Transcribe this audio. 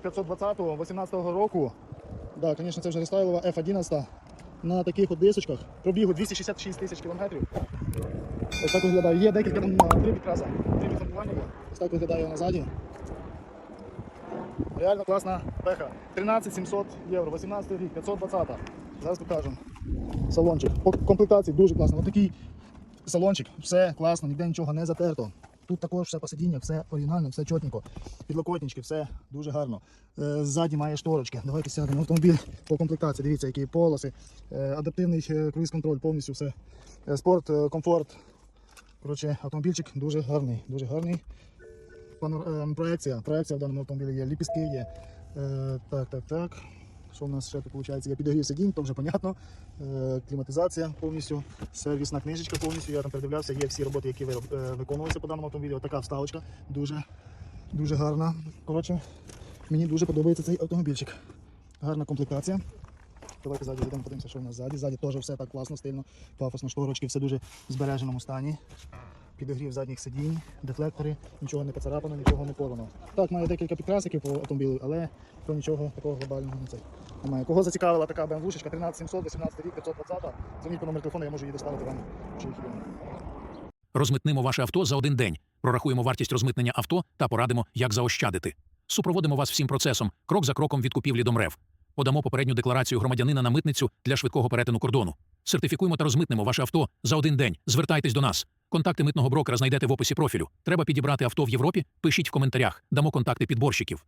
520-го, 18-го року. Да, звісно, це вже рестайлова F11 на таких от дисочках. Пробігу 266 тисяч кілометрів. Ось так виглядає. Є декілька там три підкраса, три підфарбування. Ось так виглядає вона ззаді. Реально класна пеха. 13 700 євро, 18 рік, 520. Зараз покажу. Салончик. По комплектації дуже класно. Ось такий салончик, все класно, ніде нічого не затерто. Тут також все посидіння, все оригінально, все чотненько. Підлокотнички, все дуже гарно. Е, Ззаді має шторочки. Давайте сядемо. Автомобіль по комплектації. Дивіться, які полоси. Е, Адаптивний е, круїз-контроль, повністю все. Спорт, комфорт. Коротше, автомобільчик дуже гарний, дуже гарний. Е, Проекція. Проекція в даному автомобілі є, ліпістки є. Так, так, так. Що в нас ще тут виходить? Є підогрів сидінь, то вже понятно. Е, Кліматизація повністю, сервісна книжечка повністю. Я там передивлявся, є всі роботи, які е, виконувалися по даному автомобілі. Така вставочка дуже, дуже гарна. Коротше, мені дуже подобається цей автомобільчик. Гарна комплектація. Давайте ззаді зайдемо, подивимося, що в нас ззаді. Ззаді теж все так класно, стильно, пафосно, шторочки, все дуже в збереженому стані. Підогрів задніх сидінь, дефлектори, нічого не поцарапано, нічого не порвано. Так, має декілька підкрасиків по автомобілю, але то нічого такого глобального не цей. Немає. Кого зацікавила така BMW 13700, 18 рік, 520, дзвоніть по номеру телефону, я можу її доставити вам. Розмитнимо ваше авто за один день. Прорахуємо вартість розмитнення авто та порадимо, як заощадити. Супроводимо вас всім процесом, крок за кроком від купівлі до МРЕВ. Подамо попередню декларацію громадянина на митницю для швидкого перетину кордону. Сертифікуємо та розмитнемо ваше авто за один день. Звертайтесь до нас. Контакти митного брокера знайдете в описі профілю. Треба підібрати авто в Європі? Пишіть в коментарях. Дамо контакти підборщиків.